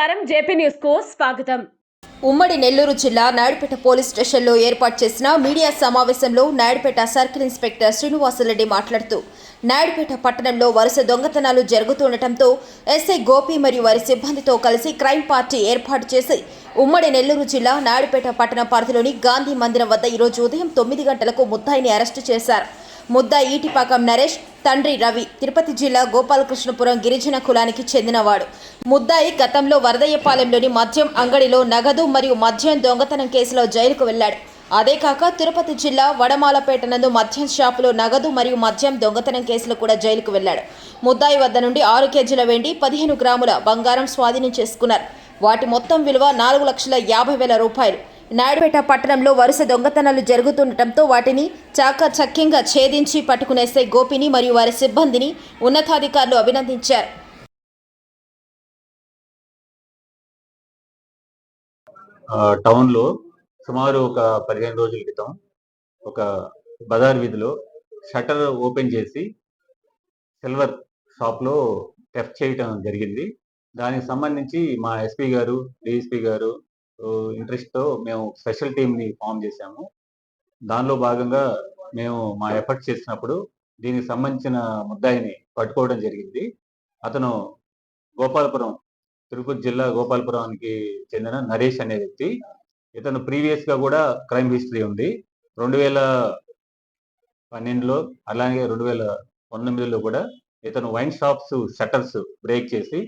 నమస్కారం. జేపీ న్యూస్కు స్వాగతం. ఉమ్మడి నెల్లూరు జిల్లా నాయుడుపేట పోలీస్ స్టేషన్లో ఏర్పాటు చేసిన మీడియా సమావేశంలో నాయుడుపేట సర్కిల్ ఇన్స్పెక్టర్ శ్రీనివాసరెడ్డి మాట్లాడుతూ నాయుడుపేట పట్టణంలో వరుస దొంగతనాలు జరుగుతుండటంతో ఎస్ఐ గోపి మరియు వారి సిబ్బందితో కలిసి క్రైమ్ పార్టీ ఏర్పాటు చేసి ఉమ్మడి నెల్లూరు జిల్లా నాయుడుపేట పట్టణ పరిధిలోని గాంధీ మందిరం వద్ద ఈరోజు ఉదయం తొమ్మిది గంటలకు ముద్దాయిని అరెస్టు చేశారు. ముద్దాయి ఈటిపాకం నరేష్ తండ్రి రవి తిరుపతి జిల్లా గోపాలకృష్ణపురం గిరిజన కులానికి చెందినవాడు. ముద్దాయి గతంలో వరదయ్యపాలెంలోని మద్యం అంగడిలో నగదు మరియు మద్యం దొంగతనం కేసులో జైలుకు వెళ్ళాడు అదే కాక తిరుపతి జిల్లా వడమాలపేట నందు మద్యం షాపులో నగదు మరియు మద్యం దొంగతనం కేసులో కూడా జైలుకు వెళ్ళాడు ముద్దాయి వద్ద నుండి ఆరు కేజీల వెండి పదిహేను గ్రాముల బంగారం స్వాధీనం చేసుకున్నారు. వాటి మొత్తం విలువ నాలుగు లక్షల యాభై వేల రూపాయలు. నాయుడుపేట పట్టణంలో వరుస దొంగతనాలు జరుగుతుండటంతో వాటిని చాకచక్యంగా ఛేదించి పట్టుకునేసే గోపిని మరియు వారి సిబ్బందిని ఉన్నతాధికారులు అభినందించారు. టౌన్లో సుమారు ఒక పదిహేను రోజుల క్రితం ఒక బజార్ వీధిలో షట్టర్ ఓపెన్ చేసి సిల్వర్ షాప్లో టెఫ్ట్ చేయటం జరిగింది. దానికి సంబంధించి మా ఎస్పీ గారు డిఎస్పీ గారు ఇంట్రెస్ట్తో మేము స్పెషల్ టీమ్ని ఫామ్ చేశాము. దానిలో భాగంగా మేము మా ఎఫర్ట్స్ చేసినప్పుడు దీనికి సంబంధించిన ముద్దాయిని పట్టుకోవడం జరిగింది. అతను గోపాలపురం తిరుపతి జిల్లా గోపాలపురానికి చెందిన నరేష్ అనే వ్యక్తి. ఇతను ప్రీవియస్గా కూడా క్రైమ్ హిస్టరీ ఉంది. రెండు వేల పన్నెండులో అలాగే రెండు వేల పంతొమ్మిదిలో కూడా ఇతను వైన్ షాప్స్ షట్టర్స్ బ్రేక్ చేసి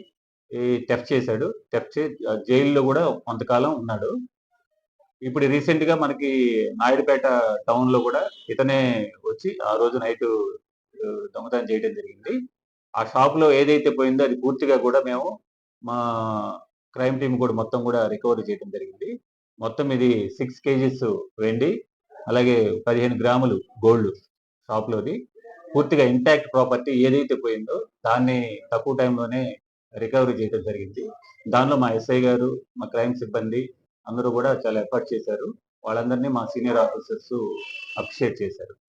టెఫ్ చేశాడు. టెఫ్ చే జైల్లో కూడా కొంతకాలం ఉన్నాడు. ఇప్పుడు రీసెంట్గా మనకి నాయుడుపేట టౌన్లో కూడా ఇతనే వచ్చి ఆ రోజు నైట్ దొంగతనం చేయడం జరిగింది. ఆ షాప్లో ఏదైతే పోయిందో అది పూర్తిగా కూడా మేము మా క్రైమ్ టీం కూడా మొత్తం కూడా రికవరీ చేయడం జరిగింది. మొత్తం ఇది సిక్స్ కేజీస్ వెండి అలాగే పదిహేను గ్రాములు గోల్డ్ షాప్లోది. పూర్తిగా ఇంటాక్ట్ ప్రాపర్టీ ఏదైతే పోయిందో దాన్ని తక్కువ టైంలోనే రికవరీ చేయడం జరిగింది. దానిలో మా ఎస్ఐ గారు మా క్రైమ్ సిబ్బంది అందరూ కూడా చాలా ఎఫర్ట్ చేశారు. వాళ్ళందరినీ మా సీనియర్ ఆఫీసర్స్ అప్రిషియేట్ చేశారు.